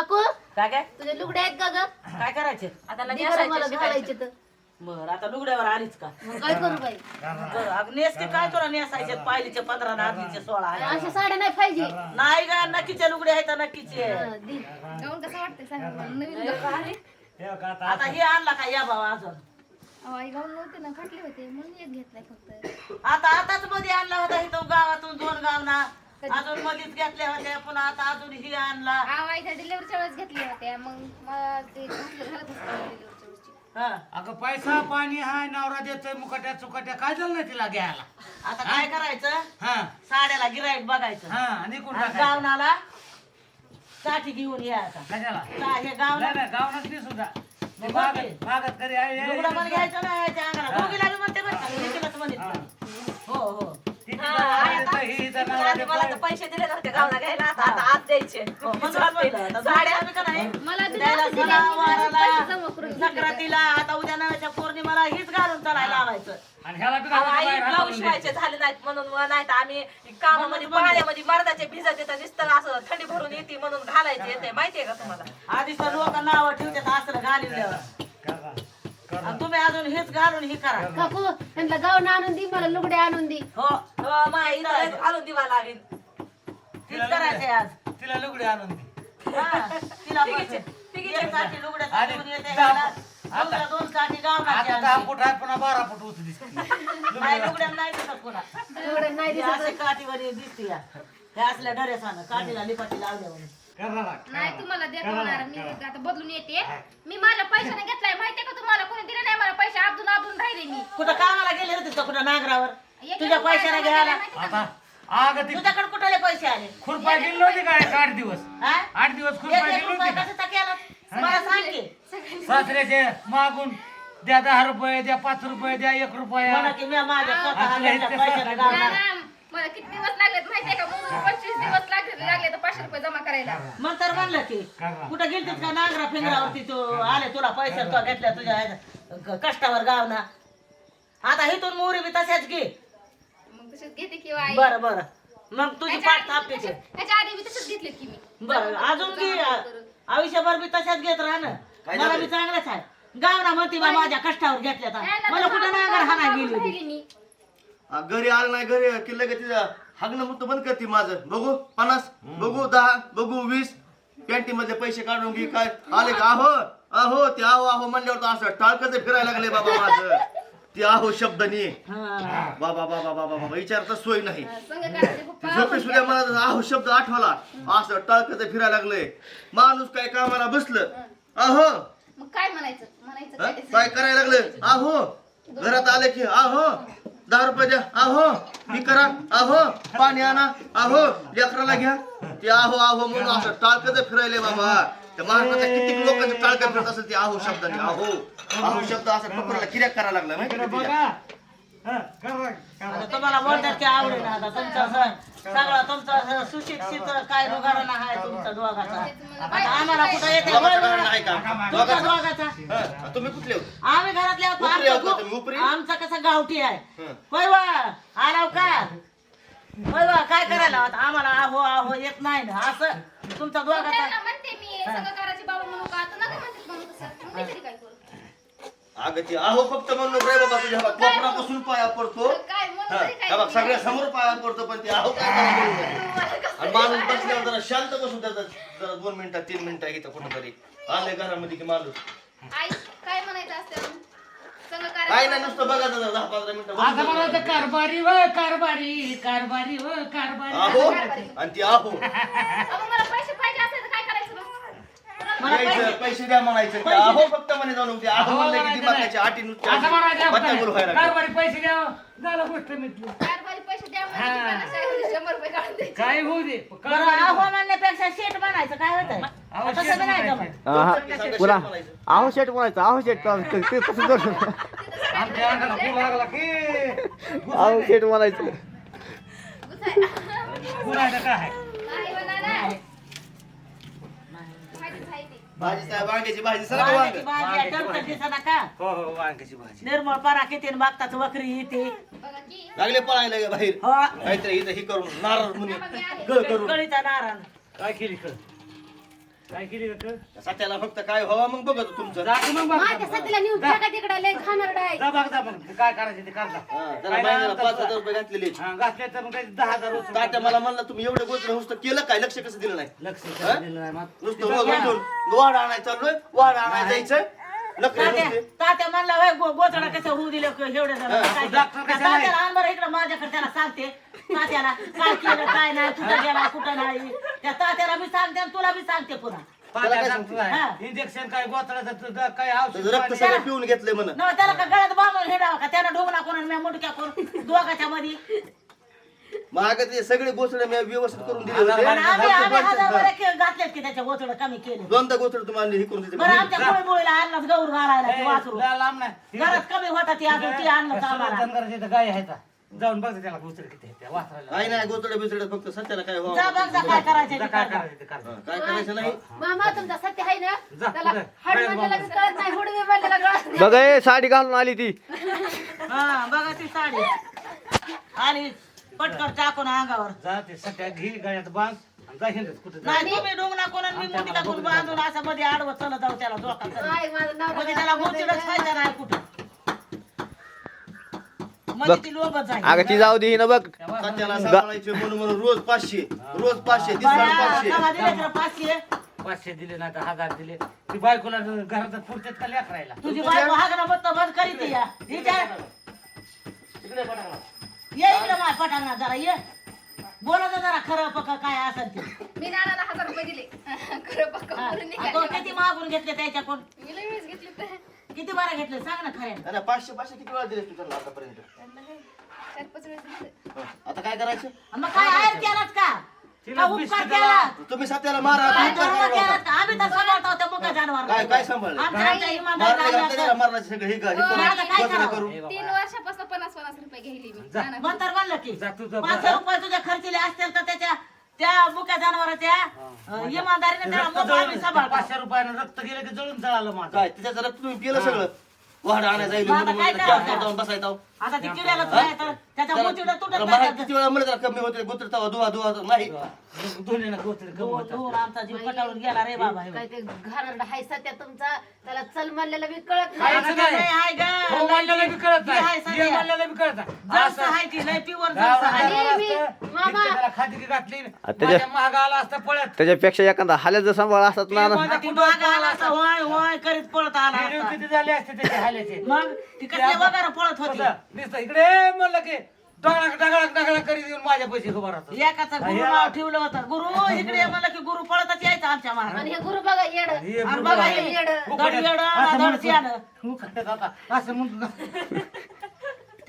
काकू काय काय? तुझे लुगडे आहेत का ग? काय करायचे? आता बरं मला घालायचे तर. बर आता लुगड्यावर आलीच का? मग काय करू बाई? बरं, अगं नेस की काय तुला नेसायचे? पाहिलीचे पंधरा ना आधीचे सोळा आहे. अशा साड्या नाही पाहिजे. नाही का नक्कीचे लुगडे आहेत नक्कीचे. हं, दे. गाऊन कसं वाटतंय सांगा मला. नवीन गाऊन. आता हे आणला का या बाबा अजून? अहो, आई गाऊन नव्हते ना फाटले होते. म्हणून एक घेतलाय फक्त. आता आताच मध्ये आणला होता इथं गावातून दोन गावना. अजून मध्येच घेतल्या होत्या पुन्हा आता अजून ही आणला. आईच्या डिलिव्हरीच्या वेळेस घेतल्या होत्या. मग मला ते घातलं घालत असतं डिलिव्हरीच्या वेळेसची. हा. अगं पैसा पाणी हाय नवरा देतोय मुकाट्या चुकाट्या काय झालं नाही तिला घ्यायला? आता काय करायचं? हा. साड्याला गिराईक बघायचं. हा आणि कोण आणि टाकायचं? गावनाला साठी घेऊन या आता. कशाला का हे गावना नाही नाही गावनाच नाही सुद्धा मग आहे, आहे, लुगडं पण. घ्यायचं ना याच्या अंगाला. दोघीला बी म्हणते बरं का लेकीलाच म्हणते ही नवरा मला तर. पैसे दिले नव्हते गावना घ्यायला. आता आता आज द्यायचे. हो? आता साड्या आम्ही का नाही? द्यायला वाराला, आता उद्या नव्याच्या पौर्णिमाला हीच घालून चालायला लावायचं. आणि ह्याला बी आई बाहेर ब्लाऊज हातावरून शिवायचे झाले नाहीत म्हणून व नाही तर आम्ही कामामध्ये पाण्यामध्ये मर्दाचे भिजत येतं दिसतं असं थंडी भरून येते म्हणून घालायचे येते माहितीये का तुम्हाला? आधीच तर लोक नावं ठेवतात असं घालून. आणि तुम्ही अजून हेच घालून हे करा. काकू त्यांना गाऊन आणून दे मला लुगडे आणून दे. हो हो, माई इथं घालून दिवा लागेल. हेच करायचंय आज. तिला लुगडे आणून दे. हा, तिला एक साठी लुगड्याचं आणि घेऊन येते दहा- ह्याला. दुसऱ्या दोन साठी गावनाची आता दहा आणते. फूट आहे पुन्हा बारा फूट उच दिसते. नाही लुगड्या नाही दिसत पुन्हा. लुगडे नाही ती दिसत. असे काठीवर दिसते या. हे असल्या डरेसानं काठीला लिपाटी लावल्यावर. करा ना, नाही. तुम्हाला होणार मी. आता बदलून येते. मी माझ्या पैशाने घेतलाय माहितीये का तुम्हाला? कोणी दिले नाही मला पैसे अब्दून अब्दून राहिले मी. कुठं कामाला गेले होते का कुठं नागरावर? तुझ्या पैशाने घ्यायला? आता आग ती तुझ्याकडे कुठले पैसे आले? खुरपा गेली नव्हती का एक आठ दिवस? आठ दिवस खुरपा गेली मला सांग की. सासऱ्याचे मागून द्या दहा रुपये द्या पाच रुपये द्या एक रुपया. मला किती दिवस लागलेत माहितीये का? पंचवीस दिवस लागले लागले पाचशे रुपये जमा करायला. मग तर म्हणलं की करा. कुठं गेलतीस का नांगरा फिंगरावरती तू? आले तुला पैसे तो घेतल्या तुझ्या ह्याच्या- क- कष्टावर गावना आता हिथून मोहरी बी तशाच घे. मग तसेच घेते किंवा आई? बरं बरं. मग तुझी ह्याच्या पाठ आधी तसेच- ह्याच्या आधी मी तसेच घेतलेत की मी. बरं अजून घे. आयुष्यभर बी तशाच घेत राहणं मला बी चांगलंच आहे. गावना म्हणते बा माझ्या कष्टावर घेतल्या मला कुठं नांगर हाना गेली होती? मी. घरी आलं नाही घरी की लगेच तिचं हागणं मुक्त बंद करते माझं. बघू पन्नास बघू दहा बघू वीस. पॅन्टी मधले पैसे काढून घे काय? आले का? आहो आहो ते आहो आहो म्हणल्यावर तर असं टाळकं फिरायला लागले बाबा माझं. ते आहो शब्दनी. हा. बाबा बाबा बाबा बाबा विचारता सोय नाही. झोपे सुद्धा मला आहो शब्द आठवला. असं टाळकं फिरायला लागले माणूस काय कामाला बसलं? आहो. मग काय म्हणायचं? म्हणायचं? काय काय करायला लागलं? आहो. घरात आले की आहो. दहा रुपये द्या. आहो मी करा. आहो पाणी आणा. आहो लेकराला घ्या. ते आहो आहो म्हणून असं टाळकं फिरायले बाबा. त्या महाराष्ट्रात किती लोकांचं टाळकं फिरत असेल ते आहो शब्दाने. आहो आहो शब्द असं पकडायला किर्या करायला लागला माहिती आता. तुम्हाला बोलतात की आवडेल आता तुमचं सण सगळं तुमचं सुशिक्षित काय रुगाराना आहे तुमचा दोघाचा आता आम्हाला कुठं येते होय, आहे का? तुमचा दोघांचं? हं, तुम्ही कुठले होते? आम्ही घरातले आहोत. उपरी आहोत तुम्ही, उपरी? आमचं कसं गावठी आहे हं. होय वा आलाव का होय वा काय करायला आता आम्हाला आहो आहो येत नाही ना असं तुमचा दोघाचा त्यांना म्हणते मी संघकाराची बाबा म्हणू का आता नका म्हणते म्हणून तसं मग मी तरी काय करू अगं ती आहो फक्त म्हणून रे बाबा तुझ्या. कोपरापासून पाया पडतो. काय म्हणून हं, तरी काय हे बघ करू? सगळ्या समोर पाया पडतो पण ते आहो काय नये. आणि माणूस बसल्यावर जरा शांत बसून त्याचा जरा दोन मिनिटं तीन मिनिटं इथं कुठं तरी आले घरामध्ये की माणूस. आई काय म्हणायचं असतं? काय नाही नुसतं बघा जरा दहा पंधरा मिनिटं आता मला कारभारी व कारभारी कारभारी व कारभारी. आहो आणि ती आहो अहो, मला पैसे पाहिजे असेल तर काय करायचं मग? मला यायचं, पैसे पैसे द्या म्हणायचं. ते आहो फक्त म्हणे जाऊन ते आहो म्हणलं की म्हणायचं दिमागाच्या आटी नुसत्या असं म्हणायचं बत्त्या बोलू व्हायला आपण. लागल्या. कारभारी पैसे द्या. झालं गोष्ट मिटली. कारभारी पैसे द्या म्हणजे हा. पन्नास ऐवजी शंभर रुपये काढून द्यायचे. काय होऊ दे. बरं आहो म्हणण्यापेक्षा शेट म्हणायचं काय होतं अहो, तसं शेट म्हणायचं. हा. आहो शेट आहो शेट ते ते तसं जोडून आमच्या अंगाला फुल लागला की आहो शेट म्हणायचं. गुसाय. पुरायचं काय नाही म्हणा ना. भाजी साहेब वांग्याची भाजी वांग. भाजी आहे, हो हो वांग्याची भाजी. निर्मळ परा किती वकरी येते. लागले पळायला गे बाहेर. हो. काहीतरी इथं ही करून नारळ म्हणून गळ करून. कळीचा नारायण काय केली काय केली का तू? सत्याला फक्त काय व्हावं मग बघतो तुमचं. जा मग बघ. माझ्या सतीला नेऊन टाका तिकडे लय खाणार डाय जा बघ जा मग काय करायचं ते करता हा, महिन्याला पाच हजार रुपये घातलेले हा, घातले तर मग काही दहा हजार उचलून तात्या मला म्हणलं तुम्ही एवढे गोष्ट नुसतं केलं काय? लक्ष कसं दिलं नाही? लक्ष हा? दिलं नाही मग. नुसतं रोज उठून वाढ आणायचं चाललोय वाढ आणायला जायचं तात्या नुसते. तात्या म्हणला "होय, गो- गोचडा कसं होऊ दिले एवढे हा, डॉक्टर कशाला आहे? तात्याला आण बरं इकडं माझ्याकडे त्याला सांगते. तात्याला काय केलं काय नाही कुठं गेला कुठं नाही. त्या तात्याला मी सांगते आणि तुला बी सांगते पुन्हा. त्याला काय सांगतो सांगतो? हा. इंजेक्शन काय गोतडाचं तुझं काय त्याचं औषध रक्त सगळं पिऊन घेतलंय म्हण. न त्याला का गळ्यात बांधून हेडावा का? त्यानं ढोंगणा करून मी मुडक्या करून दोघाच्या मध्ये मग ते सगळे गोष्ट मी व्यवस्थित करून दिले होते पण आम्ही आम्ही हजार. बरे के- घातलेत की त्याच्या गोचड कमी केले दोनदा गोष्ट तुम्हाला हे करून बरं दिले आमच्या कोळी मुळीला आणलाच गौर घालायला ते वासरू लांब नाही घरात कमी होता ती अजून ती आणलं आम्हाला धनगराच्या इथं गाय आहे का? जाऊन बघ त्याला गुचर किती आहे त्या वासराला काही नाही गोतडे बिचडे फक्त सत्याला काय जा व्हावं बघ जा काय करायचं ते काय. करायचं. हा, काय नाही मामा तुमचा सत्य आहे ना जा, त्याला पुढे. हाड बाहेर म्हणलेला बाबा. बी कळत नाही हुडवे म्हणलेला कळत नाही. बघ ए, साडी घालून आली ती हा बघा ती साडी आणि पटकन टाकून अंगावर. जा ते सट्या घे गळ्यात बांध आणि जा हिंडत कुठं जा. नाही तुम्ही डोंगणा कोणा मी मोठी टाकून बांधून असं मध्ये आडवं चला जाऊ त्याला धोका चला. नाही, माझं नाव त्याला गोचिडच खायचं नाही कुठं. ती अगं ती जाऊ दे ना बघ. सत्याला सांभाळायचे म्हणून म्हणून रोज पाचशे रोज पाचशे पाचशे. पाचशे. पाचशे दिले नाही तर हजार दिले. ती बायकोला घरात पुरतात का लेकरायला? तुझी बायको हागणं मत बंद करीत या. हिच्या. ये इकडे माय पटांगणा जरा ये. बोला तर जरा खरं पक्क काय असेल ते. मी नानाला हजार रुपये दिले. खरं पक्का हा. तो निघाले. किती मागून घेतले त्याच्याकडून? मी लई वेळेस घेतले ते किती बारा घेतले? सांग ना खऱ्या नाही, नाही, पाचशे पाचशे किती वेळा दिले तुझ्या आतापर्यंत? त्यांना काय चार पाच वेळेस दिले हा, आता काय करायचं? मग काय आहे केलात का? तिला का उपकार बिस्किट केला. तुम्ही सत्याला मारा काय तुम्ही काय आम्ही तर सांभाळतो त्या मुका जनावर काय काय सांभाळलं? आमच्या आमच्या मारले इमानदारीला घातले आम्ही त्याला मारण्याचे सगळे? हे का? हे मग आता काय करून करावं? करू तीन वर्षापासून पन्नास पन्नास रुपये घेतली मी. जा. नाना. म्हणतर म्हणलं की. जा तुझं पाचशे रुपये तुझ्या खर्चीले असतील तर त्याच्या त्या मुक्या जनावराच्या अं, इमानदारीने त्याला रक्त मग आम्ही जळून सांभाळतो. पाचशे रुपयानं रक्त गेलं की जळून जळालं माझं. काय रक्त तुम्ही पिलं सगळं? वाढ म्हणून काय जाऊन बसायचं. आता ती किड्याला तर त्याच्या त्याला- तुटत नाही? किती वेळा म्हणलं त्याला कमी होते गोत्रतावा दुवा दुवा नाही धुवून आमचा जीव कटाळून गेला रे बाबा हे बघ. काय ते घाणेरडा हाय सत्या तुमचा त्याला चल म्हणलेला बी कळत नाही? नाही, हाय गं. हो म्हणलेलं बी कळत नाही बी कळत नाही. जरासं असं हाय ती लय प्युअर गावाला जरासं हाय. घातली त्याच्या- माझ्या आला असतं पळत त्याच्यापेक्षा एखादा हाल्याचा सांभाळ असतात ना ना. माझ्या ती कुटुंबात मागं आला असता, होय होय करीत पळत आला व्हिडिओ असता. किती झाले असते त्याचे हाल्याचे मग ती कसले वगैरे पळत होती कसं? नुसतं इकडे म्हणलं की डगळाक डगळाक डगळाक करीत येऊन माझ्या पैसे खबर राहतो एकाचं गुरु नाव ठेवलं होतं गुरु इकडे ये म्हणलं की गुरु पळतच यायचं आमच्या महाराज आणि हे गुरु बघा येड हे आणि बघा बघा हे. हे येड दड येडं, असं म्हणतो. मुखाट्यात आता असं म्हणतो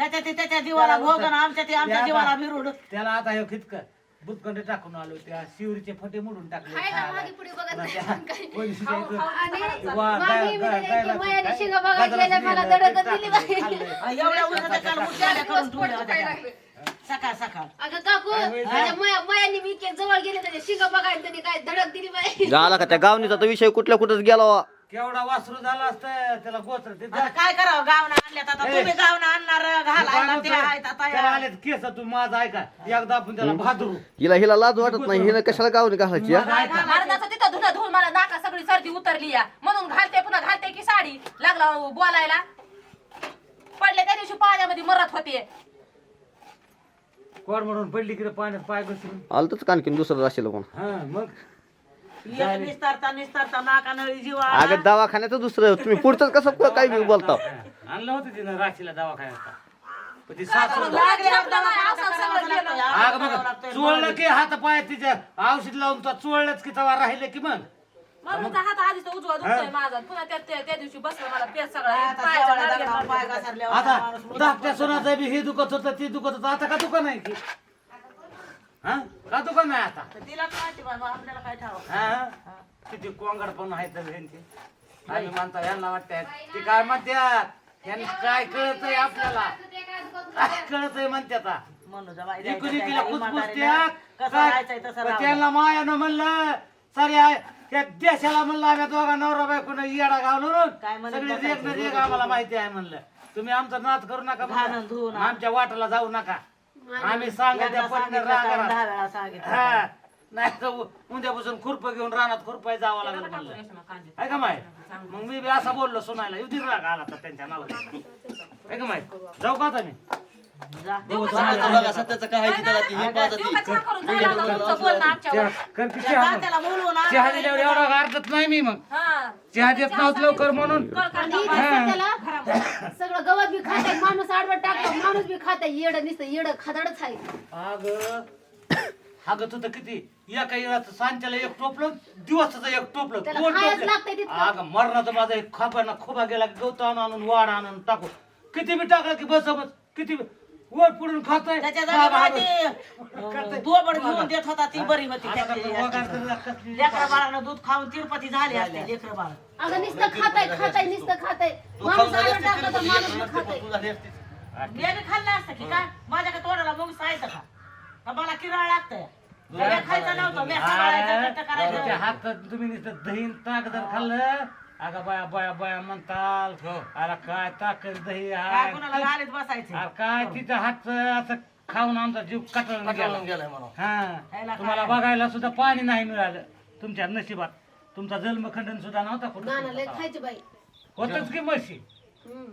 त्याच्या ते त्याच्या जीवाला भोगन आमच्या ते आमच्या जीवाला बिरुड त्याला आता हे खितक बुतकंड टाकून आलो त्या शिवरीचे फटे मोडून टाकले हाय ना, खायला. मागे पुढे बघत नाही. त्या काही. पोलिसाच्या इथं- आणि वा, मामी गाय- मी गाय- म्हणे गायला- की मायाने गाय- शिंग बघा गाजराचं गेले मला दिलं, दडकत टाकलं, दिली बाई खाल्लं. एवढ्या उन्हाच्या काल मुठ्याला करून दिवस ठेवल्या पोट होत्या दुखायला त्या. लागले. सकाळ सकाळ अगं काकू त्याच्या मया- मयाने मी इतके जवळ गेले त्याच्या शिंग बघायला त्यांनी काय धडक दिली बाई झाला का त्या गावनीचा तर विषय कुठल्या कुठंच गेला वा. केवढा वासरू झाला असतं त्याला गोत्र ते आता काय करावं? गावना आणल्यात आता. ए. तुम्ही गावना आणणार घालायला ते आहेत आता त्याला या. आले केस तू माझा ऐका. एकदा आपण त्याला भादरू. हिला हिला लाज वाटत नाही. हिनं कशाला गावनी घालायची हा? तिथं धुणं धुवून मला नाका सगळी सर्दी उतरली या. म्हणून घालते पुन्हा घालते की साडी. लागला बोलायला. पडले त्या दिवशी पाण्यामध्ये मरत होते. कोण म्हणून पडली की रे पाण्यात पाय घसरून. आलतच कानकीन दुसरं असेल पण हा मग? एक निस्तारता निस्तारता नाका नळी जीवा. अगं दवाखान्याचं दुसरं तुम्ही पुढचंच कसं काही बी बोलता? हा, आणलं होतं तिनं राशीला दवाखान्यात. पण ती सासू लागल्यावर दवाखाना करावाच लागतो? या. अगं करावं बघ लागतंय. चोळलं की हात पाय तिच्या औषध लावून तो चोळलंच की तवा राहिले की मग? म्हणून तर हात आधीच तर उजवा दुखतोय माझा. पुन्हा त्या त्या त्या दिवशी बसलं मला पेट सगळा. आता पायाच्या जेवायला नाडग्यात लागला, पाय लागला. घसरल्यावर आता माणूस मुलगा धाकट्या सोनाचं बी हे दुखत होतं ते दुखत होतं. आता का दुकान आहे की हा? का दुकान नाही आता? तिला काय बाबा आपल्याला काय ठाव हा? किती कोंगड पण आहेत ह्यांचे आम्ही म्हणतो यांना वाटतात ते काय म्हणतात यांना काय कळतंय आपल्याला? काय म्हणतात म्हणून जा बाई, इकडे तिला. त्यांना मायानं म्हणलं सारे आहे त्या देशाला म्हणलं आम्ही दोघा नवरा बायकोन येडा काय घालून सगळे ना आम्हाला माहिती आहे म्हणलं. तुम्ही आमचा नाच करू नका आमच्या वाटाला जाऊ नका. आम्ही सांगा त्या एकदा पत्नी सांगितलं तर रागा दहा वेळा सांगितलं. हा. नाही तर उ- उद्यापासून खुरप घेऊन रानात खुरपाय जावं लागेल म्हणलं. आहे का माय? मग मी बी असा बोललो सुनायला. युधी राग आला तर त्यांच्या नावाला. आहे का माय? जाऊ का आता मी? जा. सत्याचं बघा सत्याचं काय आहे ते त्याला ती हे ती. की चहा बोलवून आण. चहा दिल्यावर एवढा अर्धत नाही मी मग. हा. चहा देत नव्हत लवकर म्हणून. त्याला सगळं गवत बी खाताय माणूस आडवत टाकतो माणूस बी खाताय येड नुसतं येड खादडच आहे. अग अगं तुझं किती? एका येळाचं सांच्याला एक टोपलं दिवसाचं एक टोपलं त्याला दोन खायच टोपले. लागतंय तितकं. अगं मरणाचं माझा एक खापा ना खोबा गेला गवत आणून आणून वाड आणून टाकू. किती बी टाकलं की बस बस. किती बी वर पुढून खातोय. त्याच्या जागी करतोय. माहिती दोबड घेऊन देत होता ती बरी होती लेकरं बाळानं दूध खाऊन तिरुपती झाली असते लेकरं बाळ. अगं नुसतं खाताय नुसतं माणूस टाकलं तर माणूस बी. मी खाल्लं असतं की काय? माझ्या का तोंडाला मग सायचं का? का मला किराळ लागतंय. मी खायचं नव्हतं मी सांभाळायचं करायचं. हातात तुम्ही नुसतं दही आणि ताक जर खाल्लं अगं बाया बाया बाया म्हणताल अरे काय ताकद दही काय आहे कुणाला गाडीत बसायचं? अरे काय तिचं हात असं खाऊन आमचा जीव कटळून गेला. कटाळून गेलाय म्हणून हा. ह्याला तुम्हाला काय? बघायला सुद्धा पाणी नाही मिळालं तुमच्या नशिबात. तुमचा जन्मखंडन सुद्धा नव्हता नाना लय कुठं खायची बाई. होतच की म्हशी?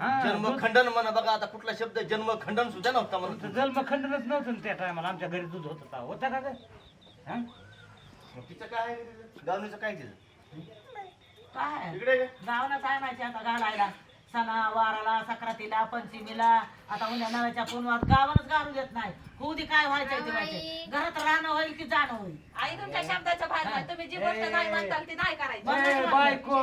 हा, जन्मखंडन म्हणा बघा आता कुठला शब्द जन्मखंडन सुद्धा नव्हता म्हणून तुमचं जन्मखंडनच नव्हतं ना त्या टायमाला आमच्या घरी दूध होत. होता होता का ग? हा? तिचं काय आहे? गावणीचं काय तिचं? काय? इकडे ये. गावनाच आहे माहिती आता घालायला? सणा वाराला सक्रातीला पंचमीला. आता उद्या नव्याच्या पुनवात गावानच घालू देत नाही. होऊ दे काय ते व्हायचंय घरात राहणं होईल की जाणं होईल? आई तुमच्या शब्दाच्या बाहेर नाही. तुम्ही जी गोष्ट नाही म्हणताल ती नाही करायची. ए, बायको.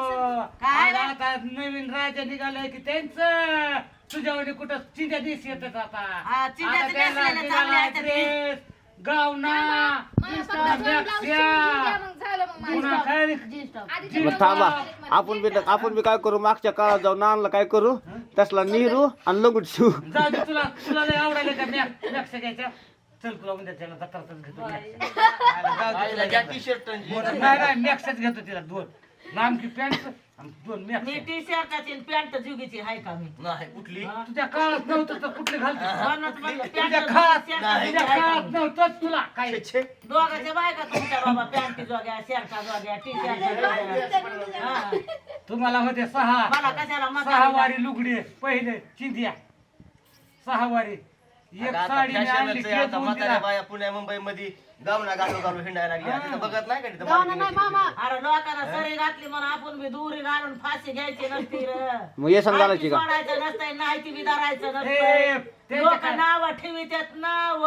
काय आता नवीन राजा निघालंय की त्यांचं. तुझ्यावर कुठं चिंध्या दिस येतात आता. हा, चिंध्याचे आता चांगले. ड्रेस, गावना. पुन्हा मग थांबा. आपण बी आपण बी काय करू? मागच्या काळात जाऊन नानला काय करू? त्यासला निरू आणि लगुट शिवू. जाऊ दे तुला तुला लय आवडायला का मॅ- मॅक्स घ्यायच्या चल तुला उद्या त्याला जत्रातच घेतो. नाही नाही मॅक्सच घेतो तिला दोन. लांबकी पॅन्ट आणि दोन मी मॅक्स टी शर्टाची पॅन्ट जुगीची आहे का मी? नाही कुठली? तुझ्या काळात नव्हतं तर कुठले घालतो म्हणूनच म्हणलं तुझ्या पॅन्ट काळात जुगीची तुझ्या shirt जुगीची आहे का काळात मी? नव्हतं तुला काय छे, छे. दोघांच्या बायका तुमच्या बाबा पॅन्ट जोग्या शर्टा जोग्या टी शर्ट तुम्हाला होते सहा. मला कशाला सहा मजा वारी लुगडी पहिले चिंध्या. सहा वारी. एक अगं आता साडी मी आणली फॅशनच आहे, आता केस म्हाताऱ्या दिला. बाया पुण्या मुंबई मध्ये गावना हिंडायला लागल्या. तिथं बघत नाही का तिथं गावना मार्केट नाही मध्ये? मामा. अरे लोकांना सरी घातली म्हणून आपण बी दुरी घालून फाशी घ्यायची नसती र. मग येसन घालायची का? सोडायचं नसतंय नाही ती बी धरायचं ए, नसतंय. त्यांच्या लोक नाव ठेवित्यात नाव.